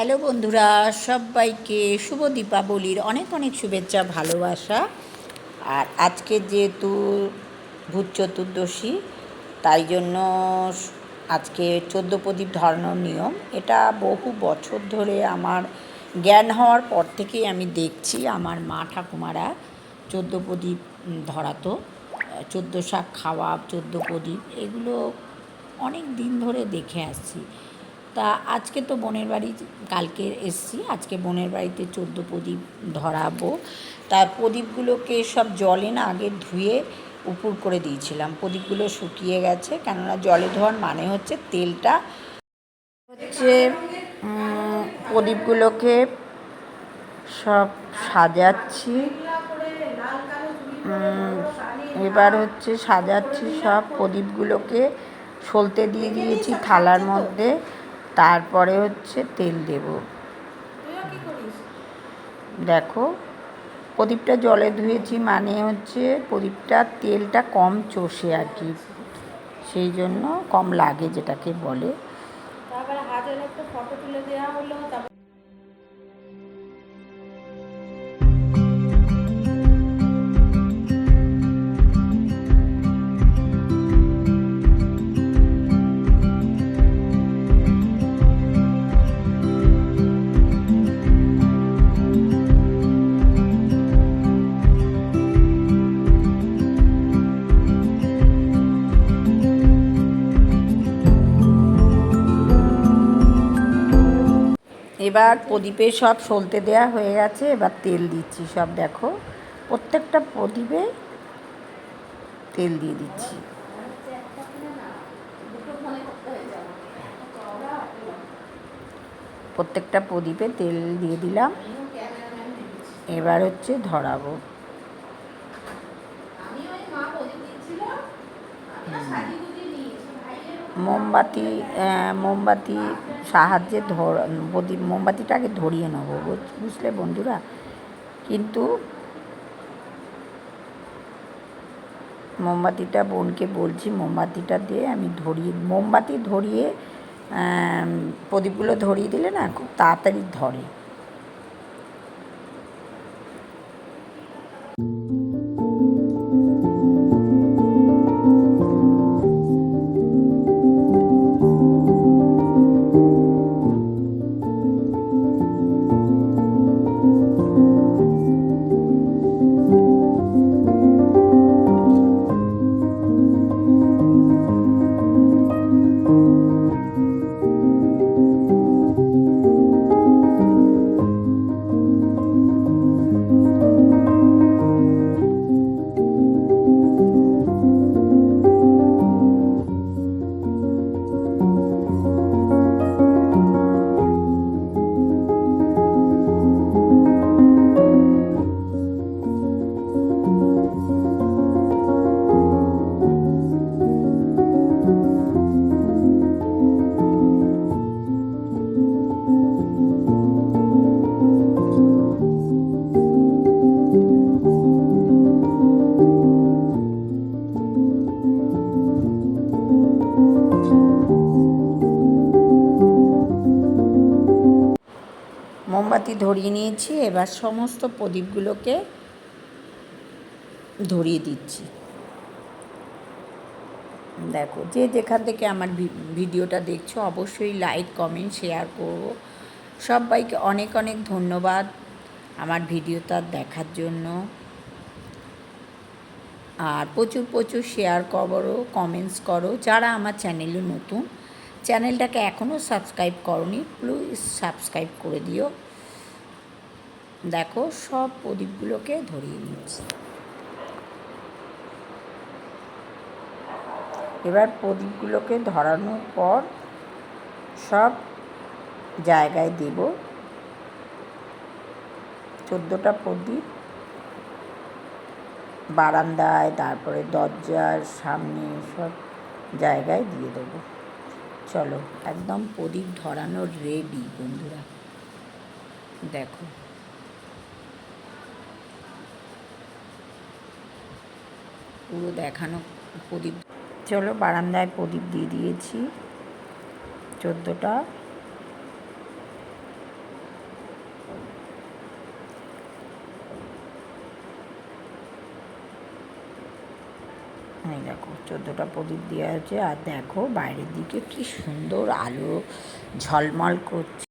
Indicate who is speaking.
Speaker 1: Hello বন্ধুরা, সবাইকে শুভ দীপাবলির অনেক অনেক শুভেচ্ছা, ভালোবাসা। আর আজকে যেহেতু ভূত চতুর্দশী, তাই জন্য আজকে চোদ্দ প্রদীপ ধরানোর নিয়ম। এটা বহু বছর ধরে আমার জ্ঞান হওয়ার পর থেকেই আমি দেখছি, আমার মা ঠাকুমারা চোদ্দ প্রদীপ ধরাতো। চোদ্দ শাক খাওয়া, চোদ্দ প্রদীপ, এগুলো অনেক দিন ধরে দেখে আসছি। তা আজকে তো বোনের বাড়ি কালকে এসছি। আজকে বোনের বাড়িতে চোদ্দ প্রদীপ ধরাবো। তার প্রদীপগুলোকে সব জলে না আগে ধুয়ে উপুর করে দিয়েছিলাম। প্রদীপগুলো শুকিয়ে গেছে, কেননা জলে ধোয়ার মানে হচ্ছে তেলটা হচ্ছে প্রদীপগুলোকে সব সাজাচ্ছি। এবার হচ্ছে সাজাচ্ছি সব প্রদীপগুলোকে। সলতে দিয়ে দিয়েছি থালার মধ্যে। তারপরে হচ্ছে তেল দেব। দেখো প্রদীপটা জলে ধুয়েছি মানে হচ্ছে প্রদীপটা তেলটা কম চষে আর কি। সেই জন্য কম লাগে যেটাকে বলে। এবার প্রদীপে সব সলতে দেওয়া হয়ে গেছে এবার তেল দিচ্ছি সব দেখো। প্রত্যেকটা প্রদীপে তেল দিয়ে দিচ্ছি। প্রত্যেকটা প্রদীপে তেল দিয়ে দিলাম। এবার হচ্ছে ধরাবো। মোমবাতি মোমবাতি সাহায্যে ধর, প্রদীপ মোমবাতিটাকে ধরিয়ে নেব বুঝলে বন্ধুরা? কিন্তু মোমবাতিটা বোনকে বলছি, মোমবাতিটা দিয়ে আমি ধরিয়ে, মোমবাতি ধরিয়ে প্রদীপগুলো ধরিয়ে দিলে না খুব তাড়াতাড়ি ধরে। মোমবাতি ধরিয়ে নিয়েছি, এবার সমস্ত প্রদীপগুলোকে ধরিয়ে দিচ্ছি। দেখো, যে যেখান থেকে আমার ভিডিওটা দেখছ, অবশ্যই লাইক, কমেন্ট, শেয়ার করো। সবাইকে অনেক অনেক ধন্যবাদ আমার ভিডিওটা দেখার জন্য। আর প্রচুর প্রচুর শেয়ার করো, কমেন্টস করো। যারা আমার চ্যানেলে নতুন, চ্যানেলটাকে এখনও সাবস্ক্রাইব করনি, প্লিজ সাবস্ক্রাইব করে দিও। দেখো, সব প্রদীপগুলোকে ধরিয়ে নিচ্ছি। এবার প্রদীপগুলোকে ধরানোর পর সব জায়গায় দেব। চোদ্দোটা প্রদীপ। বারান্দায়, তারপরে দরজার সামনে সব জায়গায় দিয়ে দেবো। চলো, একদম প্রদীপ ধরানোর রেডি বন্ধুরা। দেখো। পুরো দেখানো প্রদীপ। চলো বারান্দায় প্রদীপ দিয়ে দিয়েছি। চোদ্দোটা। দেখো, চোদ্দোটা প্রদীপ দেওয়া হয়েছে। আর দেখো বাইরের দিকে কি সুন্দর আলো ঝলমল করছে।